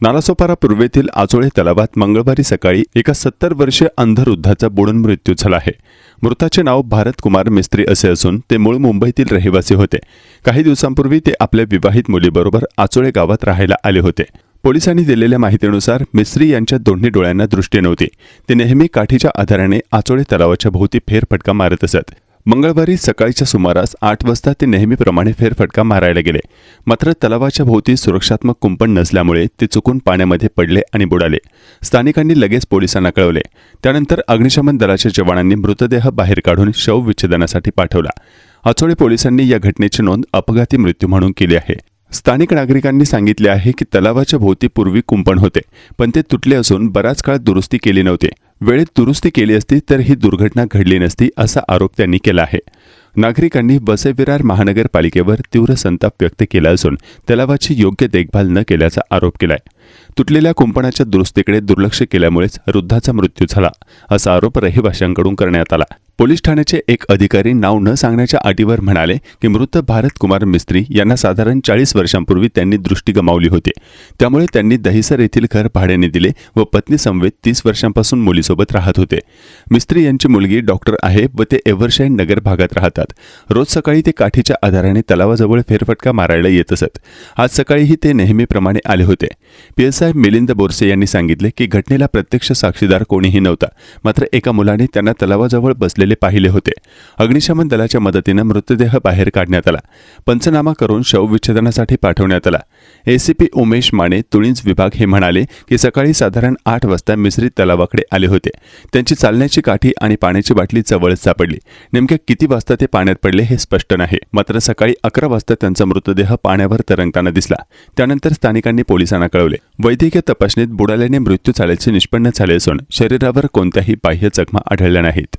नालासोपारा पूर्वेतील आचोळे तलावात मंगळवारी सकाळी एका सत्तर वर्षीय अंधवृद्धाचा बुडून मृत्यू झाला आहे. मृताचे नाव भारत कुमार मिस्त्री असे असून ते मूळ मुंबईतील रहिवासी होते. काही दिवसांपूर्वी ते आपल्या विवाहित मुलीबरोबर आचोळे गावात राहायला आले होते. पोलिसांनी दिलेल्या माहितीनुसार मिस्त्री यांच्या दोन्ही डोळ्यांना दृष्टी नव्हती. ते नेहमी काठीच्या आधाराने आचोळे तलावाच्या भोवती फेरफटका मारत असत. मंगळवारी सकाळच्या सुमारास आठ वाजता ते नेहमीप्रमाणे फेरफटका मारायला गेले. मात्र तलावाच्या भोवती सुरक्षात्मक कुंपण नसल्यामुळे ते चुकून पाण्यामध्ये पडले आणि बुडाले. स्थानिकांनी लगेच पोलिसांना कळवले. त्यानंतर अग्निशमन दलाच्या जवानांनी मृतदेह बाहेर काढून शवविच्छेदनासाठी पाठवला. आचोळे पोलिसांनी या घटनेची नोंद अपघाती मृत्यू म्हणून केली आहे. स्थानिक नागरिकांनी सांगितले आहे की तलावाच्या भोवती पूर्वी कुंपण होते पण ते तुटले असून बराच काळ दुरुस्ती केली नव्हती. वेळेत दुरुस्ती केली असती तर ही दुर्घटना घडली नसती असा आरोप त्यांनी केला आहे. नागरिकांनी बसेविरार महानगरपालिकेवर तीव्र संताप व्यक्त केला असून तलावाची योग्य देखभाल न केल्याचा आरोप केलाय. तुटलेल्या कुंपणाच्या दुरुस्तीकडे दुर्लक्ष केल्यामुळेच वृद्धाचा मृत्यू झाला असा आरोप रहिवाशांकडून करण्यात आला. पोलीस ठाण्याचे एक अधिकारी नाव न सांगण्याच्या अटीवर म्हणाले की मृत भारत कुमार मिस्त्री यांना साधारण चाळीस वर्षांपूर्वी त्यांनी दृष्टी गमावली होती. त्यामुळे त्यांनी दहिसर येथील घर भाड्याने दिले व पत्नी समवेत तीस वर्षांपासून मुलीसोबत राहत होते. मिस्त्री यांची मुलगी डॉक्टर आहे व ते एव्हरशाईन नगर भागात राहतात. रोज सकाळी ते काठीच्या आधाराने तलावाजवळ फेरफटका मारायला येत असत. आज सकाळीही ते नेहमीप्रमाणे आले होते. पीएसआय मिलिंद बोरसे यांनी सांगितले की घटनेला प्रत्यक्ष साक्षीदार कोणीही नव्हता. मात्र एका मुलाने त्यांना तलावाजवळ बसलेले पाहिले होते. अग्निशमन दलाच्या मदतीनं मृतदेह बाहेर काढण्यात आला. पंचनामा करून शवविच्छेदनासाठी पाठवण्यात आला. एसीपी उमेश माने तुळींज विभाग हे म्हणाले की सकाळी साधारण आठ वाजता मिश्रित तलावाकडे आले होते. त्यांची चालण्याची काठी आणि पाण्याची बाटली जवळच सापडली. नेमक्या किती वाजता ते पाण्यात पडले हे स्पष्ट नाही. मात्र सकाळी अकरा वाजता त्यांचा मृतदेह पाण्यावर तरंगताना दिसला. त्यानंतर स्थानिकांनी पोलिसांना कळवले. वैद्यकीय तपासणीत बुडाल्याने मृत्यू झाल्याचे निष्पन्न झाले असून शरीरावर कोणत्याही बाह्य जखमा आढळल्या नाहीत.